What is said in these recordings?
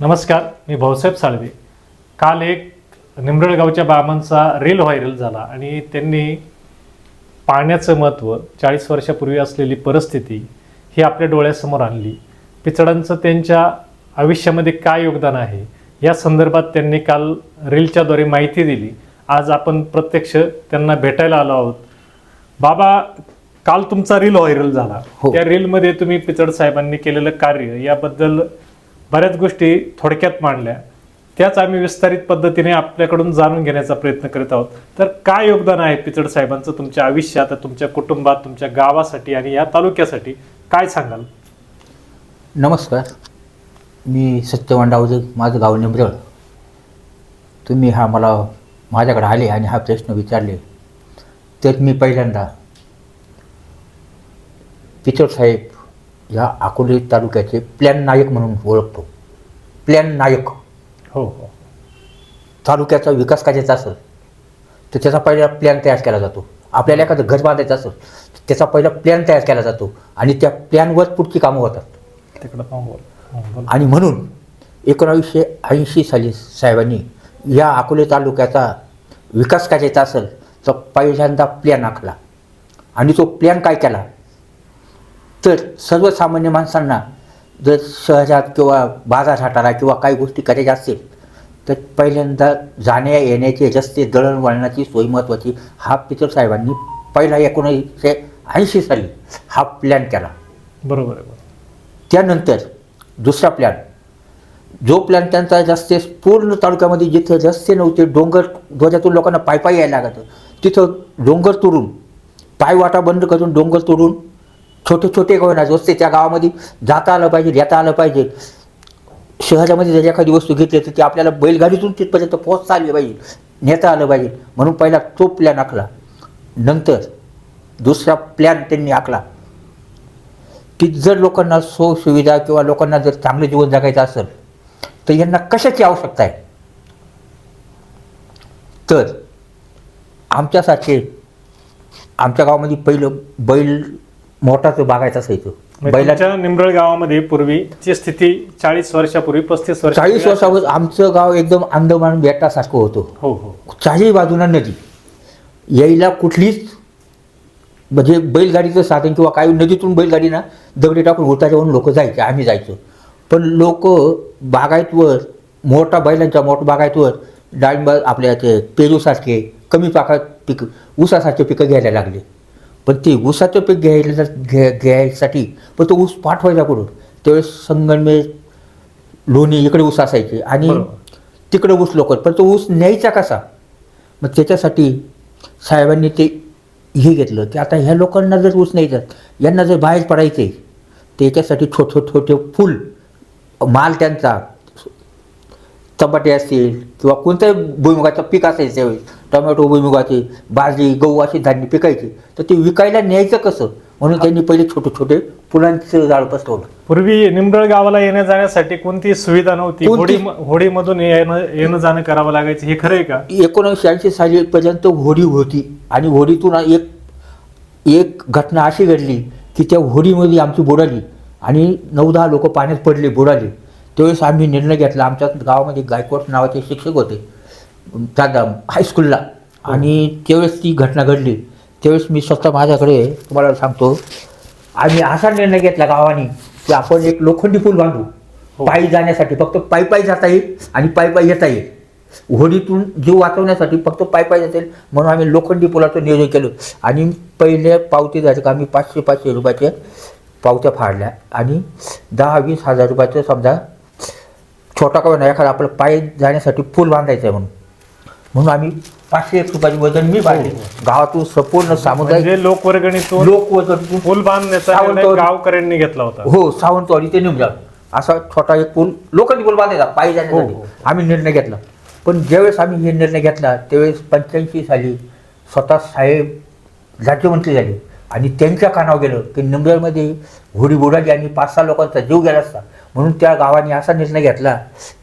नमस्कार मी भाऊसाहेब साळवे. काल एक निमरळ गावच्या बाबांचा रील व्हायरल झाला आणि त्यांनी पाण्याचं महत्त्व चाळीस वर्षापूर्वी असलेली परिस्थिती ही आपल्या डोळ्यासमोर आणली. पिचडांचं त्यांच्या आयुष्यामध्ये काय योगदान आहे या संदर्भात त्यांनी काल रीलच्याद्वारे माहिती दिली. आज आपण प्रत्यक्ष त्यांना भेटायला आलो आहोत. बाबा काल तुमचा रील व्हायरल झाला. हो. त्या रीलमध्ये तुम्ही पिचड साहेबांनी केलेलं कार्य याबद्दल बऱ्याच गोष्टी थोडक्यात मांडल्या. त्याच आम्ही विस्तारित पद्धतीने आपल्याकडून जाणून घेण्याचा प्रयत्न करीत आहोत. तर काय योगदान आहे पिचड साहेबांचं? तुमच्या आयुष्यात तुमच्या कुटुंबात तुमच्या गावासाठी आणि या तालुक्यासाठी काय सांगाल? नमस्कार. मी सत्यवान डावजे माझं गाव निमरळ तुम्ही हा मला माझ्याकडे आले आणि हा प्रश्न विचारले. तर मी पहिल्यांदा पिचड साहेब या अकोले तालुक्याचे प्लॅन नायक म्हणून ओळखतो. प्लॅन नायक. हो. हो तालुक्याचा विकास करायचा असेल तर त्याचा पहिला प्लॅन तयार केला जातो. आपल्याला एखादं घर बांधायचं असेल तर त्याचा पहिला प्लॅन तयार केला जातो आणि त्या प्लॅनवर पुढची कामं होतात. तिकडं बोल. हो. आणि म्हणून एकोणावीसशे ऐंशी साली साहेबांनी या अकोले तालुक्याचा विकास करायचा असेल तर पहिल्यांदा प्लॅन आखला. आणि तो प्लॅन काय केला? तर सर्वसामान्य माणसांना जर शहरात किंवा बाजारहाटाला किंवा काही गोष्टी करायच्या असतील तर पहिल्यांदा जाण्या येण्याचे रस्ते दळणवळणाची सोय महत्त्वाची. हा पिचर साहेबांनी पहिला एकोणीसशे ऐंशी साली हा प्लॅन केला. बरोबर आहे बरोबर. त्यानंतर दुसरा प्लॅन जो प्लॅन त्यांचा रस्ते पूर्ण तालुक्यामध्ये जिथं रस्ते नव्हते डोंगर ध्वजातून लोकांना पायपायी यायला लागतं तिथं डोंगर तोडून पायवाटा बंद करून डोंगर तोडून छोटे छोटे होईना असते त्या गावामध्ये जाता आलं पाहिजे येता आलं पाहिजे. शहरामध्ये जर एखादी वस्तू घेतली तर ती आपल्याला बैलगाडीतून तिथपर्यंत पोहोचता आली पाहिजे नेता आलं पाहिजे. म्हणून पहिला तो प्लॅन आखला. नंतर दुसरा प्लॅन त्यांनी आखला. की जर लोकांना सुविधा किंवा लोकांना जर चांगलं जीवन जगायचं असेल तर यांना कशाची आवश्यकता आहे? तर आमच्यासारखे आमच्या गावामध्ये पहिलं बैल मोठाचं बागायचं असायचं म्हणजे बैला तुमच्या निमरळ गावामध्ये पूर्वीची स्थिती चाळीस वर्षापूर्वी पस्तीस वर्ष चाळीस वर्षावर आमचं गाव एकदम अंदमान बेटासारखं होतं. हो हो. चारही बाजूला नदी. यायला कुठलीच म्हणजे बैलगाडीचं साधन किंवा काही नदीतून बैलगाडी ना दगडी टाकून उताच्यावरून लोक जायचे आम्ही जायचो. पण लोक बागायतवर मोठा बैलांच्या मोठ्या बागायतवर डाळिंब आपल्या ते पेरूसारखे कमी पाकात पीक ऊसासारखे पिकं घ्यायला लागले. पण ते ऊसाचं पीक घ्यायला घ्या घ्यायसाठी पण तो ऊस पाठवायचा कुठून? त्यावेळेस संगमनेर लोणी इकडे ऊस असायचे आणि. तिकडे ऊस लोक पण तो ऊस न्यायचा कसा? मग त्याच्यासाठी साहेबांनी ते हे घेतलं की आता ह्या लोकांना जर ऊस न्यायचा यांना जर बाहेर पडायचे त्याच्यासाठी छोटे छोटे फुल माल त्यांचा टमाटे असतील किंवा कोणत्याही भुईमुगाचं पीक असायचं त्यावेळेस टोमॅटो भुईमुगाचे बाजरी गहू अशी धान्य पिकायचे. तर ते विकायला न्यायचं कसं? म्हणून त्यांनी पहिले छोटे छोटे फुलांचं झाड पसरवलं पूर्वी निमरळ गावाला येण्या जाण्यासाठी कोणती सुविधा नव्हती. होडी होडीमधून येणं येणं जाणं करावं लागायचं. हे खरं आहे का? एकोणीसशे ऐंशी सालीपर्यंत होडी होती. आणि होडीतून एक एक घटना अशी घडली की त्या होडीमध्ये आमची बुडाली आणि नऊ दहा लोक पाण्यात पडले बुडाले त्यावेळेस आम्ही निर्णय घेतला. आमच्या गावामध्ये गायकवाड नावाचे शिक्षक होते. त्या हायस्कूलला आणि त्यावेळेस ती घटना घडली. त्यावेळेस मी स्वतः माझ्याकडे तुम्हाला सांगतो आम्ही असा निर्णय घेतला गावाने की आपण एक लोखंडी पूल बांधू. हो. पायी जाण्यासाठी फक्त पायी पायी जाता येईल आणि पायी पायी येता येईल. होडीतून जीव वाचवण्यासाठी फक्त पायी पायी जाता येईल म्हणून आम्ही लोखंडी पुलाचं नियोजन केलं. आणि पहिले पावती जायचं का आम्ही पाचशे पाचशे रुपयाच्या पावत्या फाडल्या. आणि दहा वीस हजार रुपयाचं समजा छोटा का एखादा आपलं पायी जाण्यासाठी पूल बांधायचं आहे म्हणून. म्हणून आम्ही पाचशे एक रुपयाची वजन मी बांधले. गावातून संपूर्ण सामुदायिक म्हणजे लोकवर्गणीतून लोक वजन पूल बांधण्याचा निर्णय गावकऱ्यांनी घेतला होता. हो सावंतवाडी ते निमजा असा छोटा एक पूल लोखंडी पूल बांधायचा पायी जाण्यासाठी. हो, हो. आम्ही निर्णय घेतला. पण ज्यावेळेस आम्ही हे निर्णय घेतला त्यावेळेस पंच्याऐंशी साली स्वतः साहेब राज्यमंत्री झाले. आणि त्यांच्या कानावर गेलं की निंबळमध्ये होडी बुडाली आणि पाच सहा लोकांचा जीव गेला असता. म्हणून त्या गावाने असा निर्णय घेतला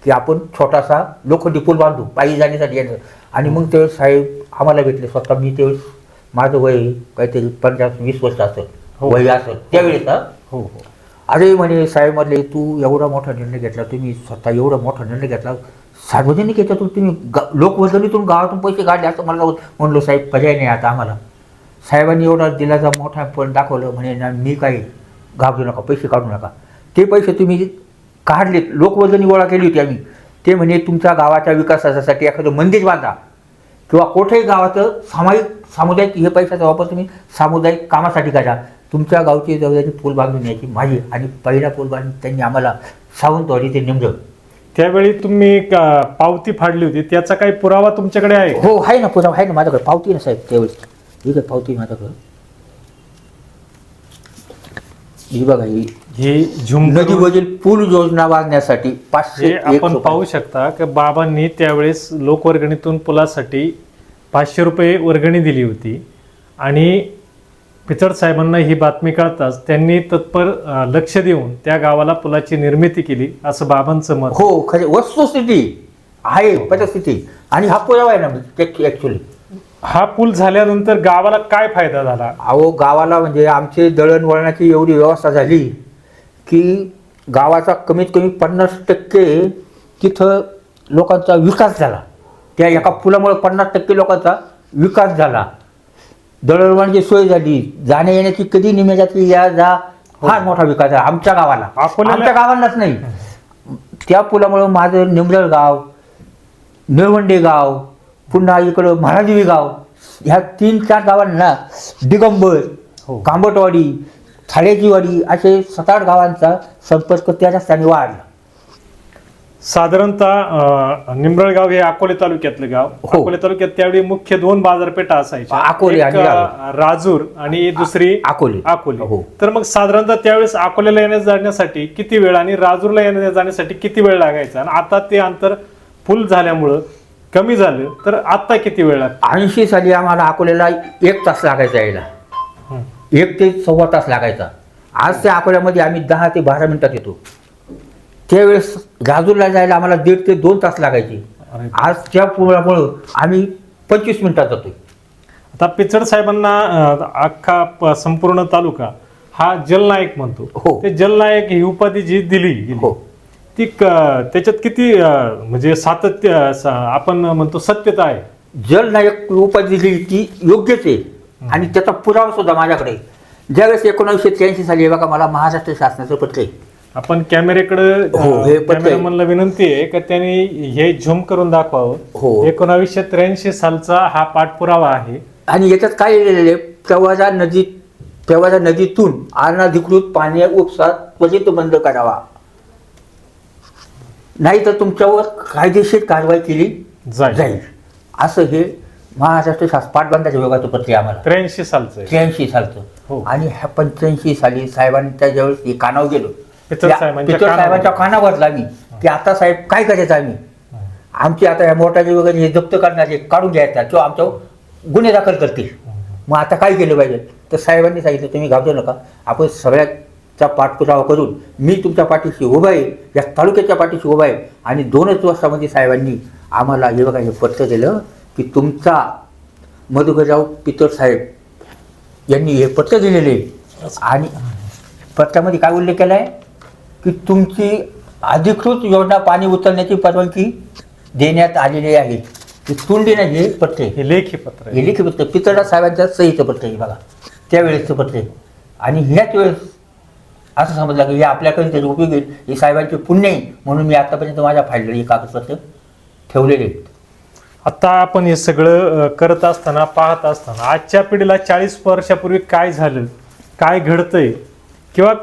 की आपण छोटासा लोखंडी पूल बांधू पायी जाण्यासाठी येणं आणि मग त्यावेळेस साहेब आम्हाला भेटले स्वतः. मी त्यावेळेस माझं वय काहीतरी पंधरा वीस वर्ष असेल हो. वय असेल त्यावेळेस हा? हो अरे म्हणे साहेब म्हणले तू एवढा मोठा निर्णय घेतला तुम्ही स्वतः एवढा मोठा निर्णय घेतला. सार्वजनिक याच्यातून तुम्ही गा लोकवर्गणीतून गावातून पैसे काढले असं मला म्हणलो साहेब पर्याय नाही आता आम्हाला. साहेबांनी एवढा दिलाचा मोठा पण दाखवलं म्हणे ना मी काही घाबरू नका पैसे काढू नका. ते पैसे तुम्ही काढले लोकवर्गणी गोळा केली होती आम्ही. ते म्हणे तुमच्या गावाच्या विकासासाठी एखादं मंदिर बांधा. किंवा कुठेही गावाचं सामायिक सामुदायिक हे पैशाचा वापर तुम्ही सामुदायिक कामासाठी करा. तुमच्या गावची जवळची पूल बांधून यायची माझी आणि पहिला पूल बांधून त्यांनी आम्हाला सावंतवाडी ते निमजल त्यावेळी तुम्ही का- पावती फाडली होती? त्याचा काही पुरावा तुमच्याकडे आहे? हो आहे ना पुन्हा आहे ना माझ्याकडे. पावती ना साहेब त्यावेळेस ठीक आहे पावती माझ्याकडं. ही बघा ही ही झुम नदीवरील पूल योजना बांधण्यासाठी पाचशे एक आपण. पाहू शकता की बाबांनी त्यावेळेस लोकवर्गणीतून पुलासाठी पाचशे रुपये वर्गणी दिली होती. आणि पिचड साहेबांना ही बातमी कळताच त्यांनी तत्पर अं, लक्ष देऊन त्या गावाला पुलाची निर्मिती केली असं बाबांचं मत. हो खरे वस्तुस्थिती आहे परिस्थिती. आणि हा पुरावा आहे ना ऍक्च्युली हा पूल झाल्यानंतर गावाला काय फायदा झाला? अहो गावाला म्हणजे आमचे दळणवळणाची एवढी व्यवस्था झाली की गावाचा कमीत कमी पन्नास टक्के तिथं लोकांचा विकास झाला. त्या एका पुलामुळे पन्नास टक्के लोकांचा विकास झाला. दळणवळणाची सोय झाली. जाण्या येण्याची कधी निमेजाची या जा फार मोठा विकास झाला आमच्या गावाला. आमच्या गावांनाच नाही. त्या पुलामुळं माझं निमजळ गाव निळवंडे गाव पुन्हा इकडं महादेवी गाव ह्या तीन चार गावांना दिगंबर हो. कांबटवाडी थाळ्याची वाडी असे सात आठ गावांचा संपर्क त्या रस्त्याने वाढला. साधारणतः निंबळगाव हे अकोले तालुक्यातलं गाव. हो. अकोले तालुक्यात त्यावेळी मुख्य दोन बाजारपेठा असायच्या. अकोले राजूर. आणि दुसरी अकोले. अकोले. हो. तर मग साधारणतः त्यावेळेस अकोल्याला येण्या जाण्यासाठी किती वेळ आणि राजूरला येण्या जाण्यासाठी किती वेळ लागायचा? आणि आता ते अंतर फुल झाल्यामुळं कमी झालं. तर आता किती वेळ लागतो? ऐंशी साली आम्हाला अकोल्याला एक तास लागायचा यायला. एक ते सव्वा तास लागायचा. आज त्या अकोल्यामध्ये आम्ही दहा ते बारा मिनिटात येतो. त्यावेळेस राजूरला जायला आम्हाला दीड ते दोन तास लागायचे. आज त्या पुलामुळं आम्ही पंचवीस मिनिटात जातोय. आता पिचड साहेबांना अख्खा संपूर्ण तालुका हा जलनायक म्हणतो. हो. ते जलनायक ही उपाधी जी दिली हो. ती त्याच्यात किती म्हणजे सातत्य आपण म्हणतो सत्यता आहे? जलनायक उपाधी दिली ती योग्यच आहे. आणि त्याचा पुरावा सुद्धा माझ्याकडे. ज्यावेळेस एकोणीसशे त्र्याऐंशी साली हे बघा मला महाराष्ट्र शासनाचं पत्र आहे. आपण कॅमेरेकडे हो, हे. कॅमेरामनला विनंती आहे की त्यांनी हे झूम करून हो. दाखवावं एकोणावीसशे त्र्याऐंशी सालचा हा पाठपुरावा आहे. आणि याच्यात काय लिहिलेलं आहे? प्रवाजा नदी प्रवाजा नदीतून अनधिकृत पाणी उपसा त्वरित बंद करावा. नाही तर तुमच्यावर कायदेशीर कारवाई केली जाईल. असं हे महाराष्ट्र शासन पाटबंधाच्या विभागाचं पत्र आम्हाला. त्र्याऐंशी सालचं आहे. त्र्याऐंशी सालचं. हो. आणि ह्या पंच्याऐंशी साली साहेबांनी त्याच्यावेळेस हे कानावर गेलो. त्या- साहेबांच्या कानावर. साहेबांच्या आम्ही. की आता साहेब काय करायचं आम्ही? आमची आता या मोटाचे वगैरे हे जप्त करण्याचे काढून घ्यायचा किंवा आमच्यावर गुन्हे दाखल करतील. मग आता काय केलं पाहिजे? तर साहेबांनी सांगितलं तुम्ही घाबरू नका. आपण सगळ्याचा पाठपुरावा करून मी तुमच्या पाठीशी उभा आहे या तालुक्याच्या पाठीशी उभा आहे आणि दोनच वर्षामध्ये साहेबांनी आम्हाला हे बघा हे पत्र दिलं की तुमचा मधुकरराव पितर साहेब यांनी हे पत्र दिलेले. आणि पत्रामध्ये काय उल्लेख केला आहे की तुमची अधिकृत योजना पाणी उचलण्याची परवानगी देण्यात आलेली आहे. ती तोंडी नाही हे पत्र. हे लेखी पत्र हे लेखी पत्र पितळा साहेबांच्या सहीचं पत्र आहे बघा. त्यावेळेसचं पत्र आहे. आणि ह्याच वेळेस असं समजलं की हे आपल्याकडे त्याचे उपयोग येईल हे साहेबांचे पुण्य आहे. म्हणून मी आतापर्यंत माझ्या फायद्याला हे कागदपत्र ठेवलेले आहेत. आता आपण हे सगळं करत असताना पाहत असताना आजच्या पिढीला चाळीस वर्षापूर्वी काय झालं काय घडतंय किंवा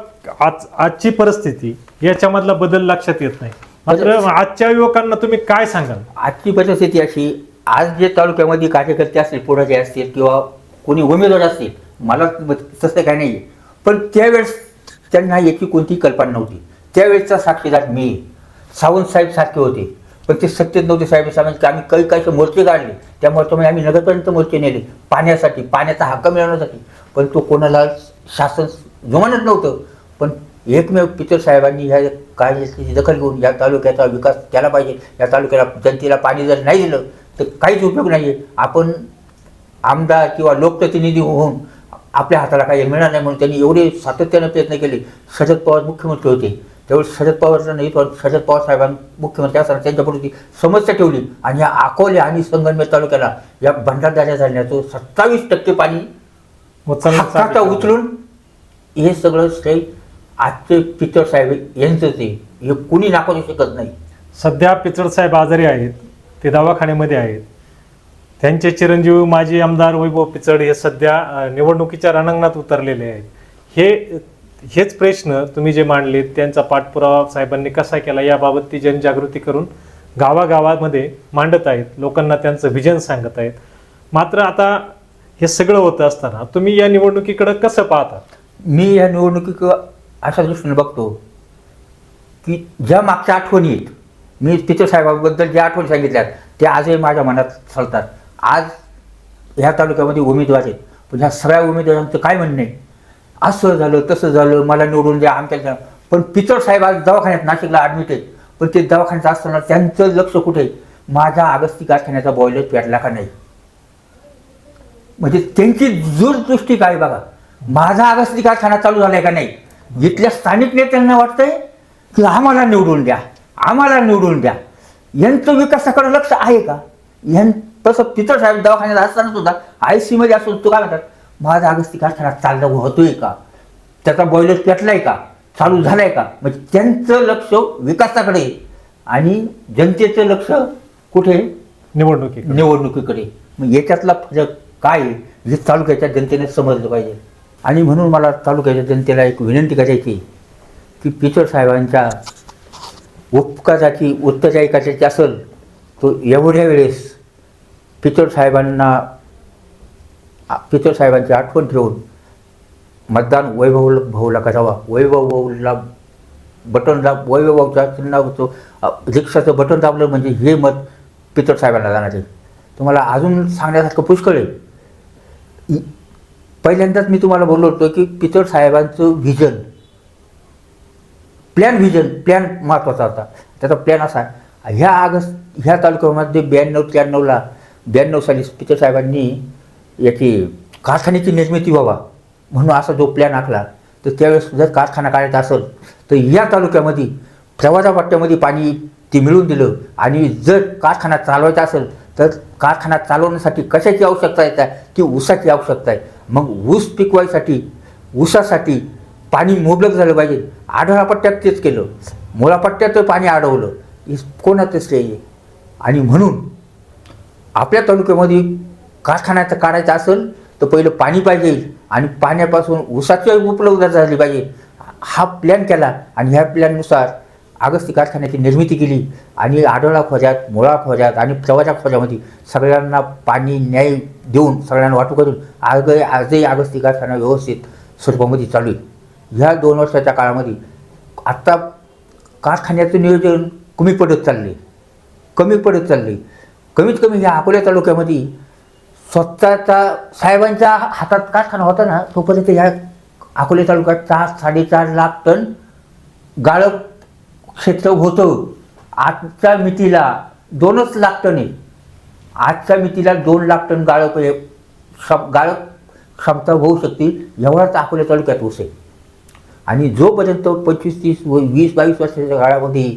आज आजची परिस्थिती याच्यामधला बदल लक्षात येत नाही. मात्र आजच्या युवकांना तुम्ही काय सांगाल? आजची परिस्थिती अशी आज जे तालुक्यामध्ये कार्यकर्ते असतील पुढारी असतील किंवा कोणी उमेदवार असतील मला तसं काही नाही पण त्यावेळेस त्यांना याची कोणती कल्पना नव्हती. त्यावेळेसचा साक्षीदार मी. आहे. सावंत साहेब सारखे होते. पण ते सत्तेत नव्हते साहेब साहेबांचे आम्ही काही काही मोर्चे काढले. त्यामुळे तुम्ही आम्ही नगरपर्यंत मोर्चे नेले पाण्यासाठी पाण्याचा हक्क मिळवण्यासाठी. पण तो कोणाला शासन जुमानत नव्हतं. पण एकमेव पितर साहेबांनी ह्या काळजीची दखल घेऊन या तालुक्याचा विकास केला पाहिजे. या तालुक्याला जनतेला पाणी जर नाही दिलं तर काहीच उपयोग नाही आहे आपण आमदार किंवा लोकप्रतिनिधी होऊन आपल्या हाताला काही मिळणार नाही म्हणून त्यांनी एवढे सातत्याने प्रयत्न केले. शरद पवार मुख्यमंत्री होते. त्यावेळी शरद पवार नाही पण शरद पवार साहेबांनी मुख्यमंत्री असताना त्यांच्यापुढे ती समस्या ठेवली. आणि या अकोले आणि संगमनेर तालुक्याला या भंडारदाऱ्या झाल्याचं सत्तावीस टक्के पाणी हक्काचा उचलून हे सगळं श्रेय आजचे पिक्चर साहेब यांचंच आहे हे कुणी नाकारू शकत नाही. सध्या पिचड साहेब आजारी आहेत ते दवाखान्यामध्ये आहेत. त्यांचे चिरंजीव माजी आमदार वैभव पिचड हे सध्या निवडणुकीच्या रणांगणात उतरलेले आहेत. हे हेच प्रश्न तुम्ही जे मांडले त्यांचा पाठपुरावा साहेबांनी कसा केला याबाबत ती जनजागृती करून गावागावामध्ये मांडत आहेत. लोकांना त्यांचं विजन सांगत आहेत. मात्र आता हे सगळं होतं असताना तुम्ही या निवडणुकीकडे कसं पाहता? मी या निवडणुकीक अशा दृष्टीने बघतो की ज्या मागच्या आठवणी आहेत मी तिथे साहेबाबद्दल ज्या आठवणी सांगितल्या त्या आजही माझ्या मनात चालतात आज ह्या तालुक्यामध्ये उमेदवार आहेत. पण ह्या सगळ्या उमेदवारांचं काय म्हणणं आहे? असं झालं तसं झालं मला निवडून द्या आमच्या पण पिचड साहेब आज दवाखान्यात नाशिकला ॲडमिट आहेत. पण ते दवाखान्यात असताना त्यांचं लक्ष कुठे माझा माझ्या आगस्ती कारखान्याचा बॉयलर पेटला का नाही? म्हणजे त्यांची दूरदृष्टी काय बघा? माझा आगस्ती कारखाना चालू झालाय का नाही? इथल्या स्थानिक नेत्यांना वाटतंय की आम्हाला निवडून द्या आम्हाला निवडून द्या. यांचं विकासाकडे लक्ष आहे का? यां तसं पितळ साहेब दवाखान्यात असताना सुद्धा आय सीमध्ये असून तो काय म्हणतात? माझा आगस्ती कारखाना चालला होतोय का? त्याचा बॉयलर पेटलाय का? चालू झालाय का? म्हणजे त्यांचं लक्ष विकासाकडे. आणि जनतेचं लक्ष कुठे? आहे? निवडणुकीकडे. मग याच्यातला फरक काय? हे तालुक्याच्या जनतेने समजलं पाहिजे. आणि म्हणून मला तालुक्याच्या जनतेला एक विनंती करायची की पिचड साहेबांच्या उपकाराची उत्तराई करायची असेल तो एवढ्या वेळेस पिचड साहेबांना पितळ साहेबांची आठवण ठेवून मतदान वैभव भाऊला करावा वैभव भाऊला बटन दाब वैभव भाऊच्या रिक्षाचं बटन दाबलं म्हणजे हे मत पितळ साहेबांना जाणार आहे. तुम्हाला अजून सांगण्यासारखं पुष्कळ आहे. पहिल्यांदाच मी तुम्हाला बोललो होतो की पितळ साहेबांचं व्हिजन प्लॅन व्हिजन प्लॅन महत्त्वाचा होता. त्याचा प्लॅन असा ह्या ऑगस्ट ह्या तालुक्यामध्ये ब्याण्णव त्र्याण्णवला ब्याण्णव साली पितळ साहेबांनी याची कारखान्याची निर्मिती व्हावा म्हणून असा जो प्लॅन आखला तर त्यावेळेस जर कारखाना काढायचा असेल तर या तालुक्यामध्ये प्रवासापट्ट्यामध्ये पाणी ते मिळून दिलं. आणि जर कारखाना चालवायचा असेल तर कारखाना चालवण्यासाठी कशाची आवश्यकता येत आहे? ती ऊसाची आवश्यकता आहे. मग ऊस पिकवायसाठी ऊसासाठी पाणी मुबलक झालं पाहिजे. आढळापट्ट्यात तेच केलं. मुळापट्ट्यात पाणी अडवलं हे कोणाचं श्रेय आणि म्हणून आपल्या तालुक्यामध्ये कारखान्याचं काढायचं असेल तर पहिलं पाणी पाहिजे आणि पाण्यापासून ऊसाची उपलब्धता झाली पाहिजे. हा प्लॅन केला आणि ह्या प्लॅननुसार आगस्ती कारखान्याची निर्मिती केली आणि आढळा खोऱ्यात मुळा खोऱ्यात आणि प्रवाच्या खोऱ्यामध्ये सगळ्यांना पाणी न्याय देऊन सगळ्यांना वाटू करून आग आजही आगस्ती कारखाना व्यवस्थित स्वरूपामध्ये चालू आहे. ह्या दोन वर्षाच्या काळामध्ये आत्ता कारखान्याचं नियोजन कमी पडत चालले कमी पडत चालले कमीत कमी ह्या अकोल्या तालुक्यामध्ये स्वतःचा साहेबांच्या हातात कारखाना होता ना तोपर्यंत या अकोले तालुक्यात चार साडेचार लाख टन गाळप क्षेत्र होतं. आजच्या मितीला दोनच लाख टन आहे. आजच्या मितीला दोन लाख टन गाळप हे क्षम गाळप क्षमता होऊ शकते एवढाच अकोले तालुक्यात ऊस आहे. आणि जोपर्यंत पंचवीस तीस व वीस बावीस वर्षाच्या काळामध्ये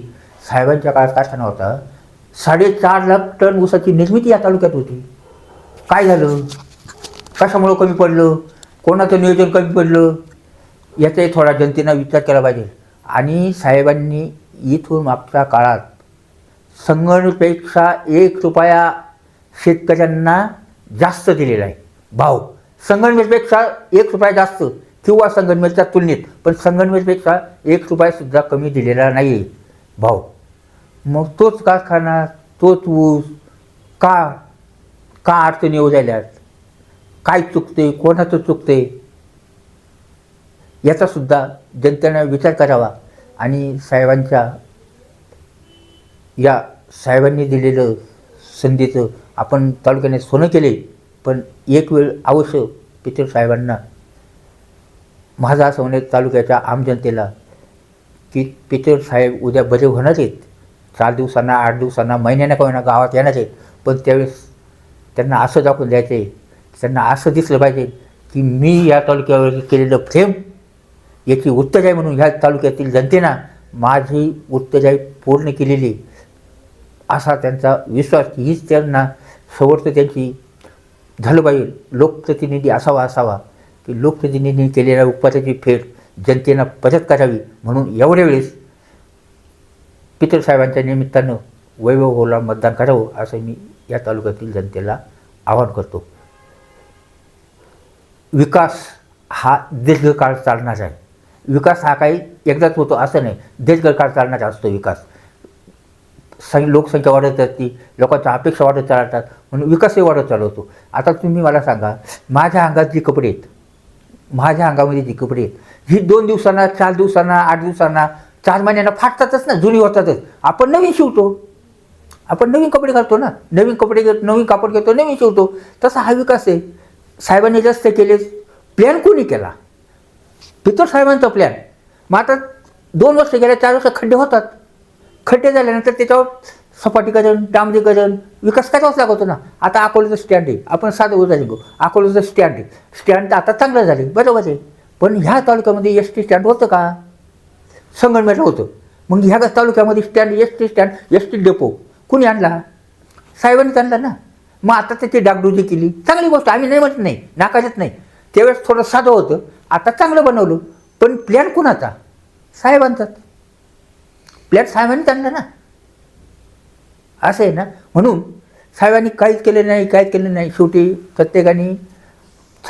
साहेबांच्या काळात कारखाना होता साडेचार लाख टन ऊसाची निर्मिती या तालुक्यात होती. काय झालं? कशामुळं कमी पडलं? कोणाचं नियोजन कमी पडलं? याचाही थोडा जनतेनं विचार केला पाहिजे. आणि साहेबांनी इथून मागच्या काळात संगणपेक्षा एक रुपया शेतकऱ्यांना जास्त दिलेला आहे. भाव. संगणमेरपेक्षा एक रुपया जास्त किंवा संगणमेरच्या तुलनेत पण संगणमेरपेक्षा एक रुपयासुद्धा कमी दिलेला नाही आहे भाव. मग तोच कारखाना तोच ऊस का का अडचणी येऊ राहिल्यात? काय चुकते कोणाचं चुकते याचासुद्धा जनतेनं विचार करावा. आणि साहेबांच्या या साहेबांनी दिलेलं संधीचं आपण तालुक्याने सोनं केले पण एक वेळ अवश्य पितर साहेबांना माझा असं म्हणे तालुक्याच्या आम जनतेला की पितर साहेब उद्या बरे होणार आहेत. चार दिवसांना आठ दिवसांना महिन्यानं का होईना गावात येणार आहेत. पण त्यावेळेस त्यांना असं दाखवून द्यायचं. आहे त्यांना असं दिसलं पाहिजे की मी या तालुक्यावर केलेलं प्रेम याची उत्तेजाई म्हणून ह्या तालुक्यातील जनतेनं माझी उत्तेजाई पूर्ण केलेली. असा त्यांचा विश्वास की हीच त्यांना सवर्त त्यांची झालं पाहिजे लोकप्रतिनिधी असावा असावा. की लोकप्रतिनिधींनी केलेल्या उपवासाची फेड जनतेनं परत करावी म्हणून एवढ्या वेळेस पितृसाहेबांच्या निमित्तानं होला मतदान करावं असं मी या तालुक्यातील जनतेला आवाहन करतो. विकास हा दीर्घकाळ चालणारा आहे. विकास हा काही एकदाच होतो असं नाही. दीर्घकाळ चालणारा असतो विकास. सं लोकसंख्या वाढत जाते लोकांच्या अपेक्षा वाढत चालतात म्हणून विकासही वाढत चालवतो आता तुम्ही मला सांगा माझ्या अंगात जी कपडे आहेत माझ्या अंगामध्ये जी कपडे आहेत ही दोन दिवसांना चार दिवसांना आठ दिवसांना चार महिन्यांना फाटतातच ना जुनी होतातच. आपण नवीन शिवतो. आपण नवीन कपडे घालतो ना. नवीन कपडे घेतो नवीन कापड घेतो नवीन शिवतो. तसा हा विकास आहे. साहेबांनी जास्त केले प्लॅन कोणी केला? पितोर साहेबांचा प्लॅन मग आता दोन वर्ष गेल्या चार वर्ष खड्डे होतात. खड्डे झाल्यानंतर त्याच्यावर सपाटीकरण डांबरीकरण विकास करावाच लागतो ना? आता अकोल्याचं स्टँड आहे. आपण साधं उदाहरण घेऊ. अकोल्याचं स्टँड आहे. स्टँड तर आता चांगलं झालं बरोबर आहे. पण ह्या तालुक्यामध्ये एस टी स्टँड होतं का? संगणमेठ होतं. मग ह्या तालुक्यामध्ये stand S T stand S T depot कुणी आणला? साहेबांनीच आणला ना. मग आता त्याची डागडुजी केली. चांगली गोष्ट. आम्ही नाही म्हणत नाही. नाकाशत नाही. त्यावेळेस थोडं साधं होतं. आता चांगलं बनवलं. पण प्लॅन कुणाचा? साहेबांचाच प्लॅन साहेबांनीच आणला ना. असं आहे ना. म्हणून साहेबांनी काहीच केलं नाही काहीच केलं नाही. शेवटी प्रत्येकाने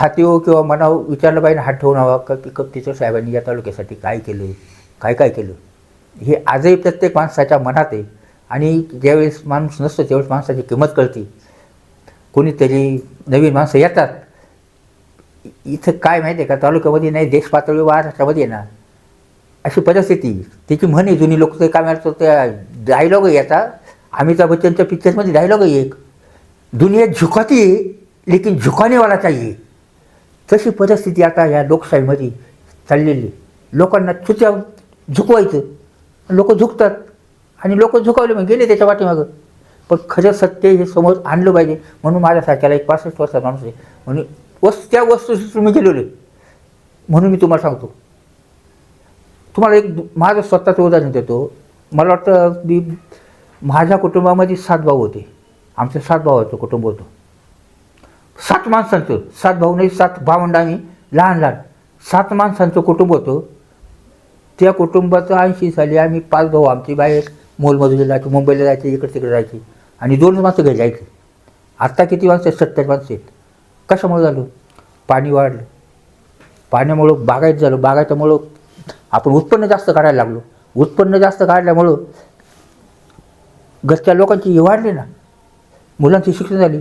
छातीवर किंवा मनावर विचारलं पाहिजे हात ठेवून हवा का की कप्तीचं साहेबांनी या तालुक्यासाठी काय केलं? काय काय केलं? हे आजही प्रत्येक माणसाच्या मनात आहे. आणि ज्यावेळेस माणूस नसतो त्यावेळेस माणसाची किंमत कळते. कोणीतरी नवीन माणसं येतात. इथं काय माहिती आहे का? तालुक्यामध्ये नाही देश पातळीवर महाराष्ट्रामध्ये येणार अशी परिस्थिती. त्याची म्हण आहे जुनी लोक ते काय म्हणतो त्या डायलॉग येतात अमिताभ बच्चनच्या पिक्चरमध्ये डायलॉग आहे एक. दुनिया झुकाती लेकिन झुकानेवाला चाहिए तशी परिस्थिती आता या लोकशाहीमध्ये चाललेली लोकांना चुत्या झुकवायचं. लोक झुकतात. आणि लोक झुकावले मग गेले त्याच्या पाठीमागं. पण खरं सत्य हे समोर आणलं पाहिजे. म्हणून माझ्यासारख्याला एक पासष्ट वर्षाचा माणूस आहे. म्हणून वस्तू त्या वस्तूशी तुम्ही गेलेलो. म्हणून मी तुम्हाला सांगतो. तुम्हाला एक दु- माझं स्वतःचं उदाहरण देतो. मला वाटतं मी माझ्या कुटुंबामध्ये सात भाऊ होते. आमचं सात भावाचं कुटुंब होतं. सात माणसांचं. सात भाऊ नाही सात भावंड आम्ही लहान लहान. सात माणसांचं कुटुंब होतं. त्या कुटुंबाचं ऐंशी साली आम्ही पाच भाऊ आमची बाहेर मोलमजुरीला जायचे मुंबईला जायचे इकडे तिकडे जायचे. आणि दोन माणसं घरी जायचे. आत्ता किती माणसं आहेत? सत्तर माणसं आहेत. कशामुळे झालं? पाणी वाढलं. पाण्यामुळं बागायत झालं. बागायच्यामुळं आपण उत्पन्न जास्त काढायला लागलो. उत्पन्न जास्त काढल्यामुळं घरच्या लोकांची वाढली ना. मुलांची शिक्षण झाली.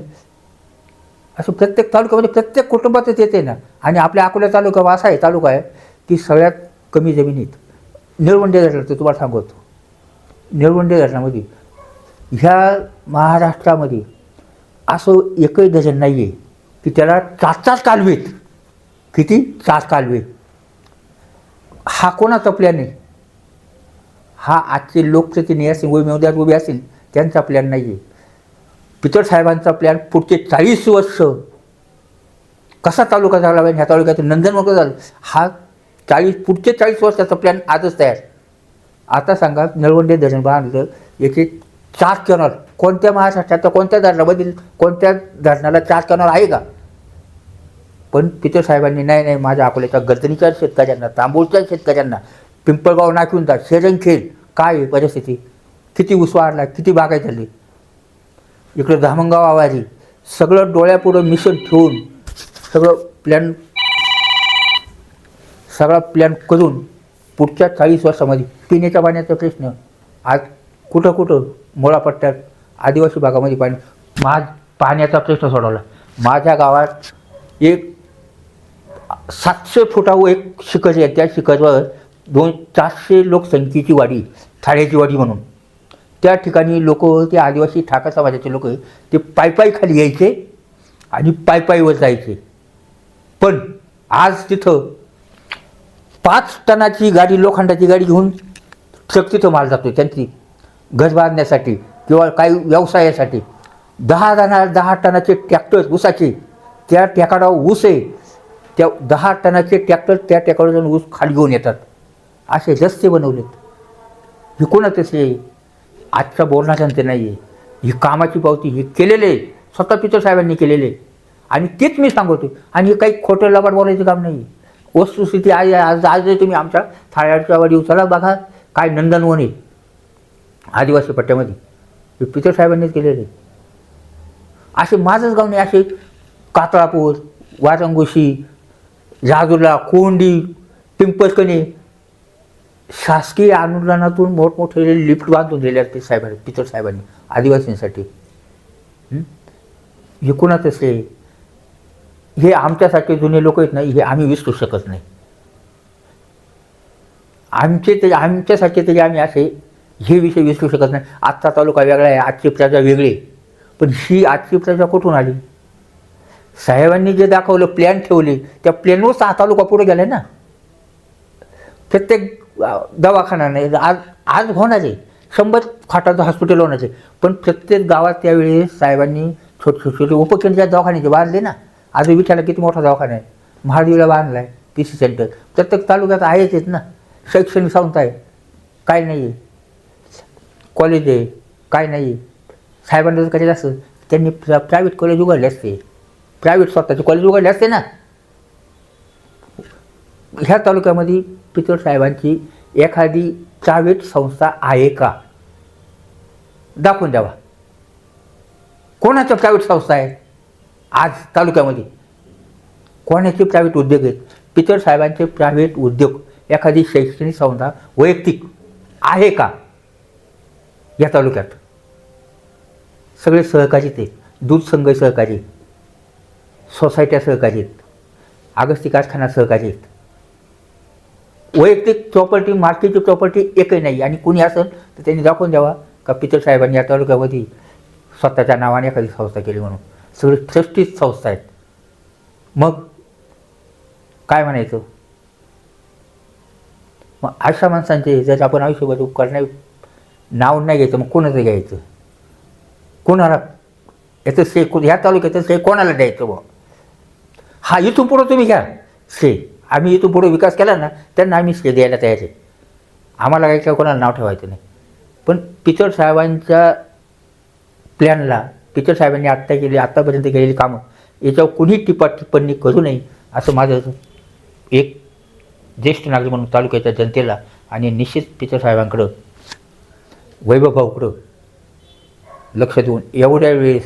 असं प्रत्येक तालुक्यामध्ये प्रत्येक कुटुंबातच येते ना. आणि आपल्या अकोला तालुका असा आहे तालुका आहे की सगळ्यात कमी जमिनीत. निळवंडे तर तुम्हाला सांगतो. निळवंडे धरणामध्ये ह्या महाराष्ट्रामध्ये असं एकही धरण नाही आहे की त्याला चार चार कालवेत. किती? चार कालवे. हा कोणाचा प्लॅन आहे हा आजचे लोकप्रतिनिधी असेल उमेदवार उभे असतील त्यांचा प्लॅन नाही आहे पितळसाहेबांचा प्लॅन पुढचे चाळीस वर्ष. कसा तालुका झाला पाहिजे? ह्या तालुक्यात नंदनमोकळं झालं. हा चाळीस पुढचे चाळीस वर्षाचा प्लॅन आजच तयार. आता सांगा नळवंडे धरण बांधलं याचे चार कॅनॉल. कोणत्या महाराष्ट्राच्या कोणत्या धरणामधील कोणत्या धरणाला चार कॅनॉल आहे का? पण पितळ साहेबांनी नाही नाही माझ्या अकोल्याच्या गर्दनीच्या शेतकऱ्यांना तांबूळच्या शेतकऱ्यांना पिंपळगाव नाकिवंता शेरंखेल काय आहे परिस्थिती? किती ऊस वाढला किती बागाय झाली? इकडं धामणगाव आवारी सगळं डोळ्यापुढं मिशन ठेवून सगळं प्लॅन सगळा प्लॅन करून पुढच्या चाळीस वर्षामध्ये पिण्याच्या पाण्याचा प्रश्न आज कुठं कुठं मोळापट्ट्यात आदिवासी भागामध्ये पाणी मा पाण्याचा प्रश्न सोडवला. माझ्या गावात एक सातशे फुटावर एक शिखर आहे. त्या शिखरवर दोन चारशे लोकसंख्येची वाडी थाळ्याची वाडी म्हणून. त्या ठिकाणी लोक ते आदिवासी ठाकर समाजाचे लोक ते पायपायी खाली यायचे आणि पायपायीवर जायचे. पण आज तिथं पाच टनाची गाडी लोखंडाची गाडी घेऊन ट्रक तिथं माल जातो त्यांची. घर बांधण्यासाठी किंवा काही व्यवसायासाठी. दहा जणा दहा टनाचे ट्रॅक्टर ऊसाचे. त्या ट्रॅकाडावर ऊस आहे. त्या दहा टनाचे ट्रॅक्टर त्या ट्रॅक्टरवर जाऊन ऊस खाली घेऊन येतात. असे रस्ते बनवलेत. हे कोणाचं आहे? आजच्या बोलण्याचं नाही आहे. ही कामाची पावती हे केलेले आहे. स्वतः पितर साहेबांनी केलेले आहे. आणि तेच मी सांगतो आणि हे काही खोटं लबाड बोलायचं काम नाही वस्तुस्थिती आज आज आज तुम्ही आमच्या थाळ्याच्या वाडी उचला बघा काय नंदनवन आहे आदिवासी पट्ट्यामध्ये. हे पितर साहेबांनीच केलेले. असे माझंच गाव नाही असे कातळापूर वारंगोशी जाजूला कोंडी पिंपळकणे शासकीय अनुदानातून मोठमोठे लिफ्ट बांधून दिले आहेत ते साहेबांनी पितर साहेबांनी आदिवासींसाठी. हं? हे हे आमच्यासारखे जुने लोक आहेत नाही हे आम्ही विसरू शकत नाही. आमचे ते आमच्यासारखे तरी आम्ही असे हे विषय विसरू शकत नाही. आजचा तालुका वेगळा आहे आजची प्रजा वेगळी आहे. पण ही आजची प्रजा कुठून आली? साहेबांनी जे दाखवलं प्लॅन ठेवले त्या प्लॅनवर सहा तालुका पुढे गेला ना. प्रत्येक दवाखाना नाही आज आज होणार आहे शंभर खाटाचं हॉस्पिटल होणार. आहे पण प्रत्येक गावात त्यावेळी साहेबांनी छोटे छोटे छोटे उपकेंद्रीय दवाखान्याचे बांधले ना. आज विचारलं किती मोठा दवाखाना आहे? महाडीला बांधला आहे पी सी सेंटर प्रत्येक तालुक्यात आहेच आहेत ना. शैक्षणिक संस्था आहे. काय नाही आहे. कॉलेज आहे. काय नाही साहेबांना जर करायचं असं त्यांनी प्रायव्हेट कॉलेज उघडले असते. प्रायव्हेट स्वतःचे कॉलेज उघडले असते ना. ह्या तालुक्यामध्ये पितळ साहेबांची एखादी प्रायव्हेट संस्था आहे का? दाखवून द्यावा. कोणाचं प्रायव्हेट संस्था आहे? आज तालुक्यामध्ये. कोणाचे प्रायव्हेट उद्योग आहेत? पितळ साहेबांचे प्रायव्हेट उद्योग एखादी शैक्षणिक संस्था वैयक्तिक आहे का? या तालुक्यात. सगळे सहकारीत आहेत दूध संघ सहकारी सोसायट्या सहकारी आहेत. आगस्ती कारखाना सहकारी आहेत. वैयक्तिक प्रॉपर्टी मालकीची प्रॉपर्टी एकही नाही. आणि कुणी असेल तर त्यांनी दाखवून द्यावा का पितर साहेबांनी या तालुक्यामध्ये स्वतःच्या नावाने एखादी संस्था केली म्हणून. सगळे ट्रस्टीच संस्था आहेत. मग काय म्हणायचं? मग अशा माणसांचे जर आपण आयुष्यभर उपकार नाही नाव नाही घ्यायचं मग कोणाचं घ्यायचं? कोणाला याचं श्रेय कोण ह्या तालुक्याचं श्रेय कोणाला द्यायचं बुवा? हा इथून पुढं तुम्ही घ्या. श्रेय आम्ही इथून पुढं विकास केला ना त्यांना आम्ही श्रेय द्यायला तयार आहे. आम्हाला काही काय कोणाला नाव ठेवायचं नाही. पण पिचड साहेबांच्या प्लॅनला पिचर साहेबांनी आत्ता केली आत्तापर्यंत केलेली कामं. याच्यावर कुणी टिप्पा टिप्पणी करू नये असं माझं एक ज्येष्ठ नागरिक म्हणून तालुक्याच्या जनतेला आणि निश्चित पिचर साहेबांकडं वैभवभाऊकडं लक्ष देऊन एवढ्या वेळेस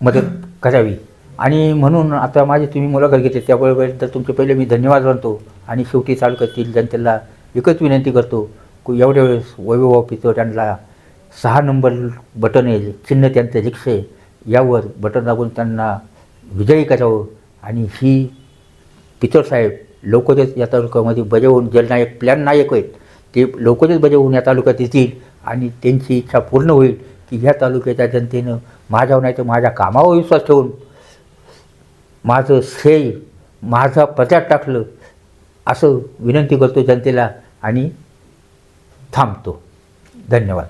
मदत करावी. आणि म्हणून आता माझी तुम्ही मुलाखत घेते त्याबरोबर तर तुमचे पहिले मी धन्यवाद मानतो आणि शेवटी तालुक्यातील जनतेला एकच विनंती करतो की एवढ्या वेळेस वैभव पिचर त्यांना सहा नंबर बटन येईल चिन्ह त्यांचं रिक्षे यावर बटन दाबून त्यांना विजयी करावं. आणि ही पितळसाहेब लवकरच या तालुक्यामध्ये बजावून जलनायक प्लॅन नायक आहेत. ते लवकरच बजावून या तालुक्यात येतील आणि त्यांची इच्छा पूर्ण होईल की ह्या तालुक्याच्या जनतेनं माझ्यावर नाही तर माझ्या कामावर विश्वास ठेवून माझं श्रेय माझा प्रचार टाकलं असं विनंती करतो जनतेला आणि थांबतो. धन्यवाद.